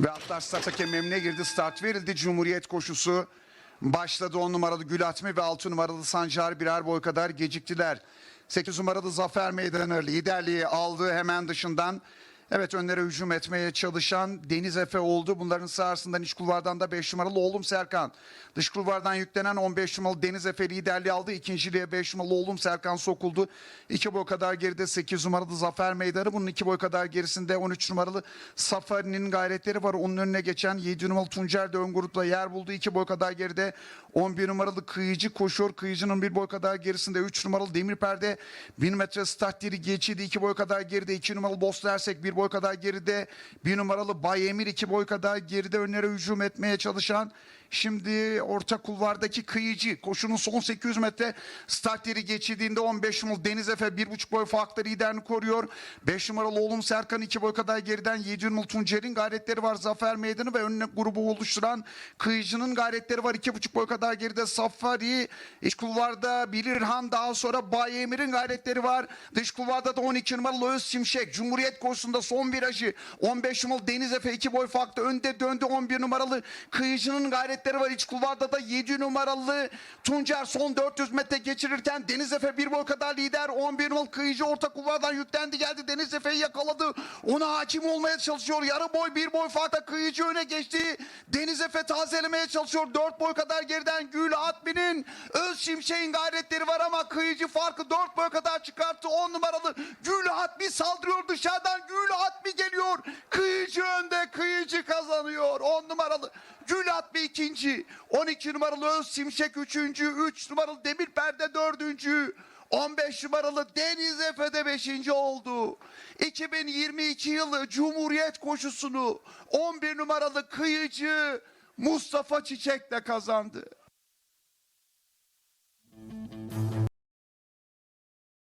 Ve atlar start hakemine girdi. Start verildi. Cumhuriyet koşusu başladı. 10 numaralı Gülatmi ve 6 numaralı Sancar birer boy kadar geciktiler. 8 numaralı Zafer Meydanı liderliği aldı hemen dışından. Evet önlere hücum etmeye çalışan Deniz Efe oldu. Bunların sağrısından iç kulvardan da 5 numaralı oğlum Serkan. Dış kulvardan yüklenen 15 numaralı Deniz Efe liderliği aldı. İkinciliğe 5 numaralı oğlum Serkan sokuldu. 2 boy kadar geride 8 numaralı Zafer Meydanı. Bunun 2 boy kadar gerisinde 13 numaralı Safari'nin gayretleri var. Onun önüne geçen 7 numaralı Tuncer de ön grupta yer buldu. 2 boy kadar geride 11 numaralı Kıyıcı koşuyor. Kıyıcı'nın 1 boy kadar gerisinde 3 numaralı Demir Perde 1000 metre start diri geçidi 2 boy kadar geride 2 numaralı Bosna Ersek 1 boy kadar geride. 1 numaralı Bay Emir 2 boy kadar geride. Önlere hücum etmeye çalışan Şimdi orta kulvardaki kıyıcı koşunun son 800 metre start yeri geçildiğinde 15 numaralı Deniz Efe 1,5 boy farklı liderini koruyor. 5 numaralı oğlum Serkan 2 boy kadar geriden 7 numaralı Tuncer'in gayretleri var. Zafer Meydanı ve önüne grubu oluşturan kıyıcının gayretleri var. 2,5 boy kadar geride Safari. İç kulvarda Bilirhan daha sonra Bay Emir'in gayretleri var. Dış kulvarda da 12 numaralı Öz Şimşek. Cumhuriyet koşusunda son virajı 15 numaralı Deniz Efe 2 boy farklı önde döndü 11 numaralı kıyıcının gayretleri var. İç kulvarda da 7 numaralı Tuncer son 400 metre geçirirken Deniz Efe 1 boy kadar lider 11 numaralı kıyıcı orta kulvardan yüklendi geldi Deniz Efe'yi yakaladı. Ona hakim olmaya çalışıyor. Yarı boy 1 boy farkla kıyıcı öne geçti. Deniz Efe tazelemeye çalışıyor. 4 boy kadar geriden Gül Atmi'nin Öz Şimşek'in gayretleri var ama kıyıcı farkı 4 boy kadar çıkarttı. 10 numaralı Gül Atmi saldırıyor dışarıdan Gül Atmi geliyor. Kıyıcı önde kıyıcı kazanıyor. 10 numaralı Gül Atmi ikinci. 12 numaralı Öz Şimşek üçüncü. 3 numaralı Demir Perde dördüncü. 15 numaralı Deniz Efe'de 5. oldu. 2022 yılı Cumhuriyet koşusunu 11 numaralı kıyıcı Mustafa Çiçek'le kazandı.